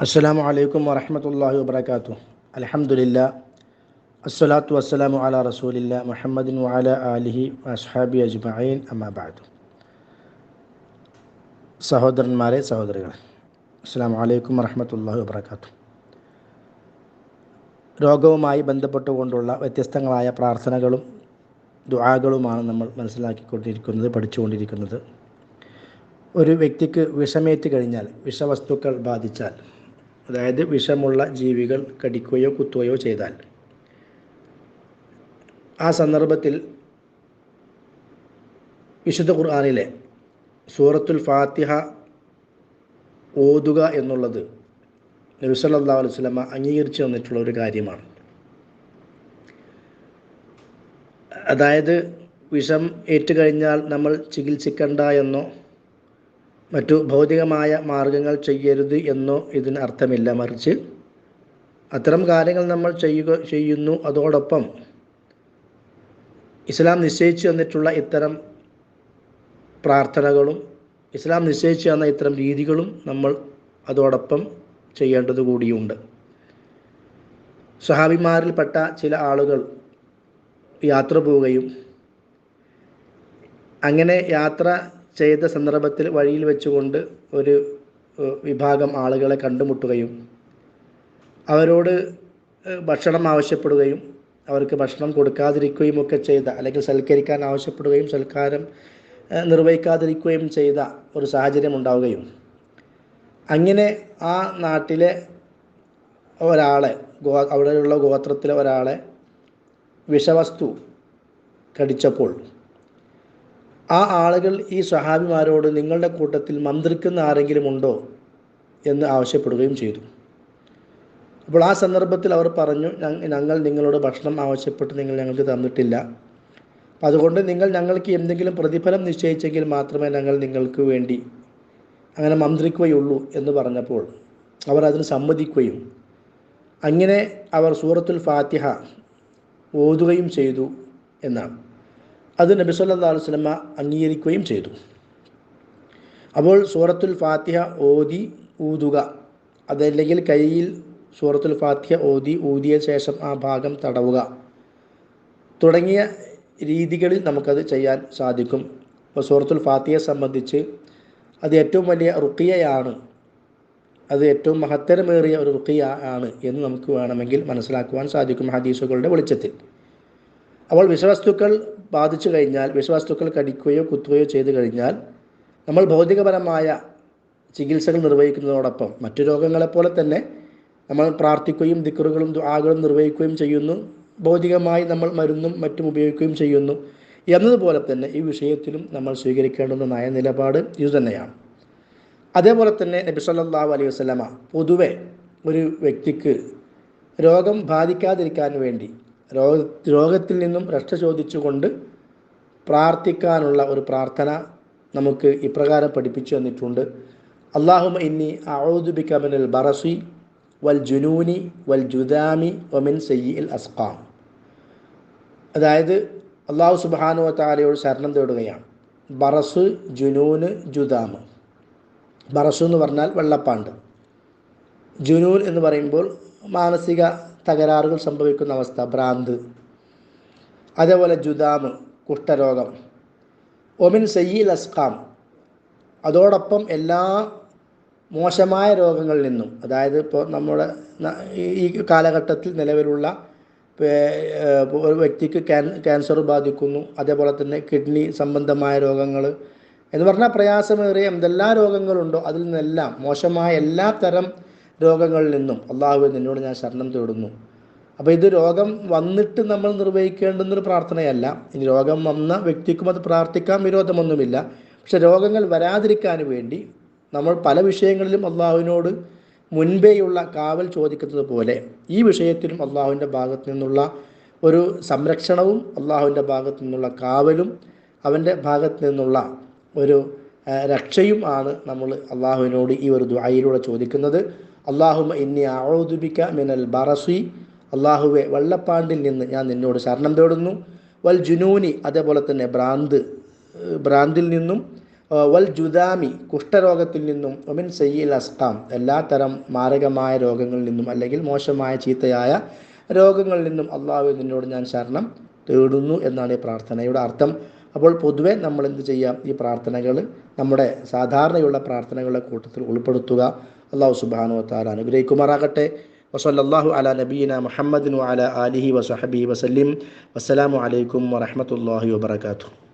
അസ്സലാമു അലൈക്കും വറഹമത്തല്ലാഹി വബർക്കാത്തു അലഹമുല്ല അസ്സലാത്തു വസ്സലാമു അല റസൂലില്ല മുഹമ്മദിൻ വാല അലിഹി അസ്ഹാബി അജ്മീൻ അമ്മാബാദു സഹോദരന്മാരെ സഹോദരികളെ അസ്സലാമു അലൈക്കും വറഹമത്തല്ലാഹി വബർക്കാത്തു രോഗവുമായി ബന്ധപ്പെട്ടുകൊണ്ടുള്ള വ്യത്യസ്തങ്ങളായ പ്രാർത്ഥനകളും ദുആകളുമാണ് നമ്മൾ മനസ്സിലാക്കിക്കൊണ്ടിരിക്കുന്നത് പഠിച്ചുകൊണ്ടിരിക്കുന്നത്. ഒരു വ്യക്തിക്ക് വിഷമേറ്റ് കഴിഞ്ഞാൽ വിഷവസ്തുക്കൾ ബാധിച്ചാൽ അതായത് വിഷമുള്ള ജീവികൾ കടിക്കുകയോ കുത്തുകയോ ചെയ്താൽ. ആ സന്ദർഭത്തിൽ വിശുദ്ധ ഖുർആാനിലെ സൂറത്തുൽ ഫാത്തിഹ ഓതുക എന്നുള്ളത് നബി സല്ലല്ലാഹു അലൈഹി വസല്ലമ അംഗീകരിച്ചു തന്നിട്ടുള്ള ഒരു കാര്യമാണ്. അതായത് വിഷം ഏറ്റുകഴിഞ്ഞാൽ നമ്മൾ ചികിത്സിക്കണ്ട എന്നോ മറ്റു ഭൗതികമായ മാർഗങ്ങൾ ചെയ്യരുത് എന്നോ ഇതിന് അർത്ഥമില്ല. മറിച്ച് അത്തരം കാര്യങ്ങൾ നമ്മൾ ചെയ്യുക ചെയ്യുന്നു. അതോടൊപ്പം ഇസ്ലാം നിശ്ചയിച്ചു തന്നിട്ടുള്ള ഇത്തരം പ്രാർത്ഥനകളും ഇസ്ലാം നിശ്ചയിച്ചു തന്ന ഇത്തരം രീതികളും നമ്മൾ അതോടൊപ്പം ചെയ്യേണ്ടത് കൂടിയുണ്ട്. സഹാബിമാരിൽപ്പെട്ട ചില ആളുകൾ യാത്ര പോവുകയും അങ്ങനെ യാത്ര ചെയ്ത സന്ദർഭത്തിൽ വഴിയിൽ വെച്ചുകൊണ്ട് ഒരു വിഭാഗം ആളുകളെ കണ്ടുമുട്ടുകയും അവരോട് ഭക്ഷണം ആവശ്യപ്പെടുകയും അവർക്ക് ഭക്ഷണം കൊടുക്കാതിരിക്കുകയും ഒക്കെ ചെയ്ത അല്ലെങ്കിൽ സൽക്കരിക്കാൻ ആവശ്യപ്പെടുകയും സൽക്കാരം നിർവഹിക്കാതിരിക്കുകയും ചെയ്ത ഒരു സാഹചര്യം ഉണ്ടാവുകയും. അങ്ങനെ ആ നാട്ടിലെ ഒരാളെ ഗോ അവിടെയുള്ള ഗോത്രത്തിലെ ഒരാളെ വിഷവസ്തു കടിച്ചപ്പോൾ ആ ആളുകൾ ഈ സഹാബിമാരോട് നിങ്ങളുടെ കൂട്ടത്തിൽ മന്ത്രിക്കുന്ന ആരെങ്കിലും ഉണ്ടോ എന്ന് ആവശ്യപ്പെടുകയും ചെയ്തു. അപ്പോൾ ആ സന്ദർഭത്തിൽ അവർ പറഞ്ഞു ഞങ്ങൾ നിങ്ങളോട് ഭക്ഷണം ആവശ്യപ്പെട്ട് നിങ്ങൾ ഞങ്ങൾക്ക് തന്നിട്ടില്ല. അതുകൊണ്ട് നിങ്ങൾ ഞങ്ങൾക്ക് എന്തെങ്കിലും പ്രതിഫലം നിശ്ചയിച്ചെങ്കിൽ മാത്രമേ ഞങ്ങൾ നിങ്ങൾക്ക് വേണ്ടി അങ്ങനെ മന്ത്രിക്കുകയുള്ളൂ എന്ന് പറഞ്ഞപ്പോൾ അവർ അതിന് സമ്മതിക്കുകയും അങ്ങനെ അവർ സൂറത്തുൽ ഫാത്തിഹ ഓതുകയും ചെയ്തു എന്നാണ്. അത് നബി സല്ലാ വസ്ലമ അംഗീകരിക്കുകയും ചെയ്തു. അപ്പോൾ സൂറത്തുൽ ഫാത്തിഹ ഓതി ഊതുക. അതല്ലെങ്കിൽ കയ്യിൽ സൂറത്തുൽ ഫാത്തിഹ ഓതി ഊതിയ ശേഷം ആ ഭാഗം തടവുക. തുടങ്ങിയ രീതികളിൽ നമുക്കത് ചെയ്യാൻ സാധിക്കും. അപ്പോൾ സൂറത്തുൽ ഫാത്തിയെ സംബന്ധിച്ച് അത് ഏറ്റവും വലിയ റുക്കിയയാണ് അത് ഏറ്റവും മഹത്തരമേറിയ ഒരു റുക്കിയ ആണ് എന്ന് നമുക്ക് വേണമെങ്കിൽ മനസ്സിലാക്കുവാൻ സാധിക്കും ഹദീസുകളുടെ വെളിച്ചത്തിൽ. അപ്പോൾ വിഷവസ്തുക്കൾ ബാധിച്ചു കഴിഞ്ഞാൽ വിഷവസ്തുക്കൾ കടിക്കുകയോ കുത്തുകയോ ചെയ്തു കഴിഞ്ഞാൽ നമ്മൾ ഭൗതികപരമായ ചികിത്സകൾ നിർവഹിക്കുന്നതോടൊപ്പം മറ്റു രോഗങ്ങളെപ്പോലെ തന്നെ നമ്മൾ പ്രാർത്ഥിക്കുകയും ദിക്കറുകളും ആകളും നിർവഹിക്കുകയും ചെയ്യുന്നു. ഭൗതികമായി നമ്മൾ മരുന്നും മറ്റും ഉപയോഗിക്കുകയും ചെയ്യുന്നു. എന്നതുപോലെ തന്നെ ഈ വിഷയത്തിലും നമ്മൾ സ്വീകരിക്കേണ്ടുന്ന നയ നിലപാട് ഇതുതന്നെയാണ് അതേപോലെ തന്നെ നബി സല്ലല്ലാഹു അലൈഹി വസല്ലമ പൊതുവെ ഒരു വ്യക്തിക്ക് രോഗം ബാധിക്കാതിരിക്കാൻ വേണ്ടി രോഗ രോഗത്തിൽ നിന്നും രക്ഷ ചോദിച്ചുകൊണ്ട് പ്രാർത്ഥിക്കാനുള്ള ഒരു പ്രാർത്ഥന നമുക്ക് ഇപ്രകാരം പഠിപ്പിച്ചു തന്നിട്ടുണ്ട്. അള്ളാഹുമ ഇന്നി ഔദുബിക മിനൽ ബറസി വൽ ജുനൂനി വൽ ജുദാമി ഒമിൻ സയ്യിൽ അസ്ഖാം. അതായത് അള്ളാഹു സുബാനു താലയോട് ശരണം തേടുകയാണ്. ബറസ് ജുനൂന് ജുദാമ്. ബറസു എന്ന് പറഞ്ഞാൽ വെള്ളപ്പാണ്ട്. ജുനൂൻ എന്ന് പറയുമ്പോൾ മാനസിക തകരാറുകൾ സംഭവിക്കുന്ന അവസ്ഥ. ഭ്രാന്ത്. അതേപോലെ ജുദാമ് കുഷ്ഠരോഗം. ഒമിൻ സയ്യിൽ അസ്കാം അതോടൊപ്പം എല്ലാ മോശമായ രോഗങ്ങളിൽ നിന്നും അതായത് ഇപ്പോൾ നമ്മുടെ ഈ കാലഘട്ടത്തിൽ നിലവിലുള്ള ഒരു വ്യക്തിക്ക് ക്യാൻസർ ബാധിക്കുന്നു. അതേപോലെ തന്നെ കിഡ്നി സംബന്ധമായ രോഗങ്ങൾ എന്ന് പറഞ്ഞാൽ പ്രയാസമേറിയ എന്തെല്ലാം രോഗങ്ങളുണ്ടോ അതിൽ നിന്നെല്ലാം മോശമായ എല്ലാ തരം രോഗങ്ങളിൽ നിന്നും അള്ളാഹു നിന്നോട് ഞാൻ ശരണം തേടുന്നു. അപ്പോൾ ഇത് രോഗം വന്നിട്ട് നമ്മൾ നിർവഹിക്കേണ്ടുന്നൊരു പ്രാർത്ഥനയല്ല. ഇനി രോഗം വന്ന വ്യക്തിക്കും അത് പ്രാർത്ഥിക്കാൻ വിരോധമൊന്നുമില്ല. പക്ഷെ രോഗങ്ങൾ വരാതിരിക്കാൻ വേണ്ടി നമ്മൾ പല വിഷയങ്ങളിലും അള്ളാഹുവിനോട് മുൻപേയുള്ള കാവൽ ചോദിക്കുന്നത് പോലെ ഈ വിഷയത്തിലും അള്ളാഹുവിന്റെ ഭാഗത്തു നിന്നുള്ള ഒരു സംരക്ഷണവും അള്ളാഹുവിന്റെ ഭാഗത്തു നിന്നുള്ള കാവലും അവന്റെ ഭാഗത്തു നിന്നുള്ള ഒരു രക്ഷയും ആണ് നമ്മൾ അള്ളാഹുവിനോട് ഈ ഒരു ദ്വായിലൂടെ ചോദിക്കുന്നത്. അള്ളാഹുമ ഇന്നി ഔദുബിക്ക മിനൽ ബറസി. അള്ളാഹുവെ വള്ളപ്പാണ്ടിൽ നിന്ന് ഞാൻ നിന്നോട് ശരണം തേടുന്നു. വൽ ജുനൂനി അതേപോലെ തന്നെ ഭ്രാന്ത് ഭ്രാന്തിൽ നിന്നും വൽ ജുദാമി കുഷ്ഠരോഗത്തിൽ നിന്നും ഒമിൻ സയ്യിൽ അസ്കാം തരം മാരകമായ രോഗങ്ങളിൽ നിന്നും അല്ലെങ്കിൽ മോശമായ ചീത്തയായ രോഗങ്ങളിൽ നിന്നും അള്ളാഹു നിന്നോട് ഞാൻ ശരണം തേടുന്നു എന്നാണ് ഈ പ്രാർത്ഥനയുടെ അർത്ഥം. അപ്പോൾ പൊതുവെ നമ്മൾ എന്ത് ചെയ്യാം? ഈ പ്രാർത്ഥനകൾ നമ്മുടെ സാധാരണയുള്ള പ്രാർത്ഥനകളുടെ കൂട്ടത്തിൽ ഉൾപ്പെടുത്തുക. അള്ളാഹു സുബാനു താല അനുഗ്രഹിക്കുമാറാകട്ടെ. വസല്ലാഹു അല നബീന മുഹമ്മദിനു അല ആലിഹി വസഹബി വസല്ലിം. വസ്സലാമു അലൈക്കും വറഹമത്തല്ലാഹി വബർക്കാത്തു